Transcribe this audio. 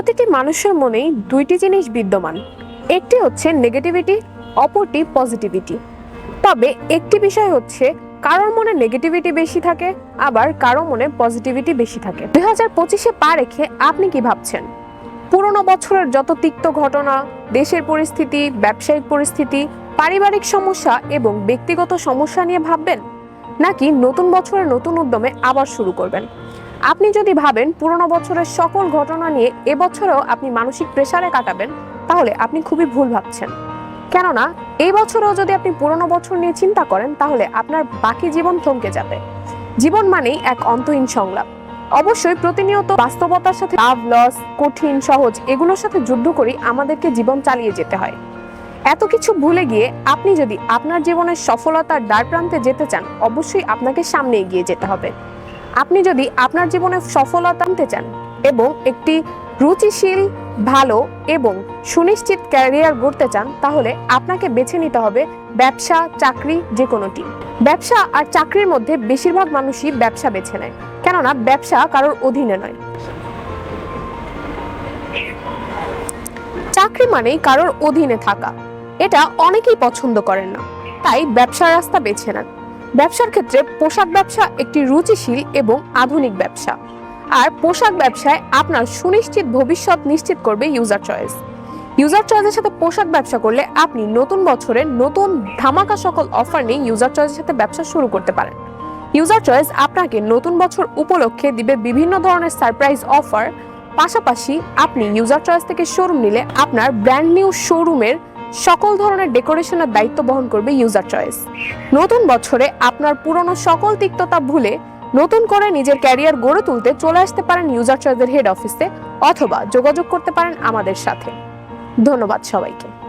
প্রতিটি মানুষের মনেই দুইটি জিনিস বিদ্যমান। একটি হচ্ছে নেগেটিভিটি অপরটি পজিটিভিটি তবে একটি বিষয় হচ্ছে, কারোর মনে নেগেটিভিটি বেশি থাকে, আবার কারও মনে পজিটিভিটি বেশি থাকে। দুই হাজার পঁচিশে পা রেখে আপনি কি ভাবছেন? পুরনো বছরের যত তিক্ত ঘটনা, দেশের পরিস্থিতি, ব্যবসায়িক পরিস্থিতি, পারিবারিক সমস্যা এবং ব্যক্তিগত সমস্যা নিয়ে ভাববেন? নাকি নতুন বছরের নতুন উদ্যমে আবার শুরু করবেন? আপনি যদি ভাবেন পুরনো বছরের সকল ঘটনা নিয়ে এবছরেও আপনি মানসিক প্রেসারে কাটাবেন, তাহলে আপনি খুবই ভুল ভাবছেন। কেননা এই বছরেও যদি আপনি পুরনো বছর নিয়ে চিন্তা করেন, তাহলে আপনার বাকি জীবন থমকে যাবে। জীবন মানেই এক অন্তহীন সংলাপ। অবশ্যই প্রতিনিয়ত বাস্তবতার সাথে লাভ, লস, কঠিন, সহজ এগুলোর সাথে যুদ্ধ করেই আমাদেরকে জীবন চালিয়ে যেতে হয়। এত কিছু ভুলে গিয়ে আপনি যদি আপনার জীবনের সফলতার দ্বার প্রান্তে যেতে চান, অবশ্যই আপনাকে সামনে এগিয়ে যেতে হবে। আপনি যদি আপনার জীবনে সফলতা আনতে চান এবং একটি রুচিশীল, ভালো এবং সুনিশ্চিত ক্যারিয়ার গড়তে চান, তাহলে আপনাকে বেছে নিতে হবে ব্যবসা, চাকরি যে কোনোটি ব্যবসা আর চাকরির মধ্যে বেশিরভাগ মানুষই ব্যবসা বেছে নেয়, কেননা ব্যবসা কারোর অধীনে নয়। চাকরি মানেই কারোর অধীনে থাকা। এটা অনেকেই পছন্দ করেন না, তাই ব্যবসার রাস্তা বেছে নেন। ব্যবসার ক্ষেত্রে পোশাক ব্যবসা একটি রুচিশীল এবং আধুনিক ব্যবসা। আর পোশাক ব্যবসায় আপনার সুনিশ্চিত ভবিষ্যৎ নিশ্চিত করবে ইউজার চয়েস ইউজার চয়েসের সাথে পোশাক ব্যবসা করলে আপনি নতুন বছরে নতুন ধামাকা সকল অফার নিয়ে ইউজার চয়েসের সাথে ব্যবসা শুরু করতে পারেন। ইউজার চয়েস আপনাকে নতুন বছর উপলক্ষে দিবে বিভিন্ন ধরনের সারপ্রাইজ অফার পাশাপাশি আপনি ইউজার চয়েস থেকে শোরুম নিলে আপনার ব্র্যান্ড নিউ শোরুমের সকল ধরনের ডেকোরেশনের দায়িত্ব বহন করবে ইউজার চয়েস নতুন বছরে আপনার পুরনো সকল তিক্ততা ভুলে নতুন করে নিজের ক্যারিয়ার গড়ে তুলতে চলে আসতে পারেন ইউজার চয়েসের হেড অফিসে অথবা যোগাযোগ করতে পারেন আমাদের সাথে। ধন্যবাদ সবাইকে।